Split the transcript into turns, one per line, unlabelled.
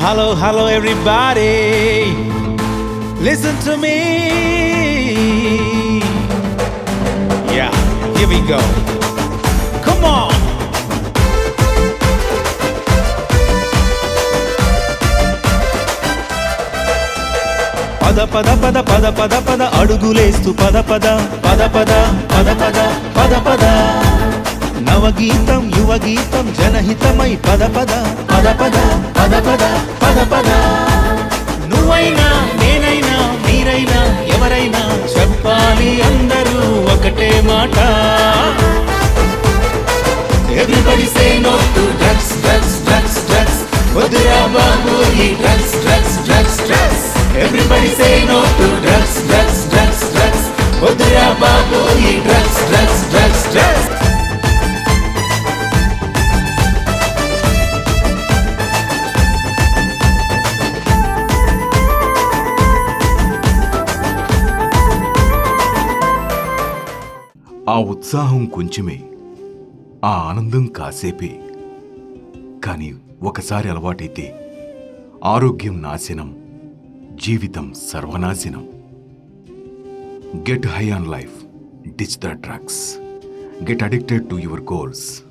Hello, hello, everybody. Listen to me. Yeah, here we go. Come on. పద పద పద పద పద పద అడుగులేస్తూ పద పద పద పద పద పద పద పద నవగీతం యువగీతం జనహితమై పద పద పద పద పద పద పద. నువ్వైనా నేనైనా మీరైనా ఎవరైనా చెప్పాలి అందరూ ఒకటే మాట. Everybody say no to drugs drugs drugs drugs వద్దురా బాబు ఈ డ్రగ్స్
ఆ ఉత్సాహం కొంచెమే ఆ ఆనందం కాసేపే. కానీ ఒకసారి అలవాటైతే ఆరోగ్యం నాశనం జీవితం సర్వనాశనం. Get high on life ditch the drugs get addicted to your goals.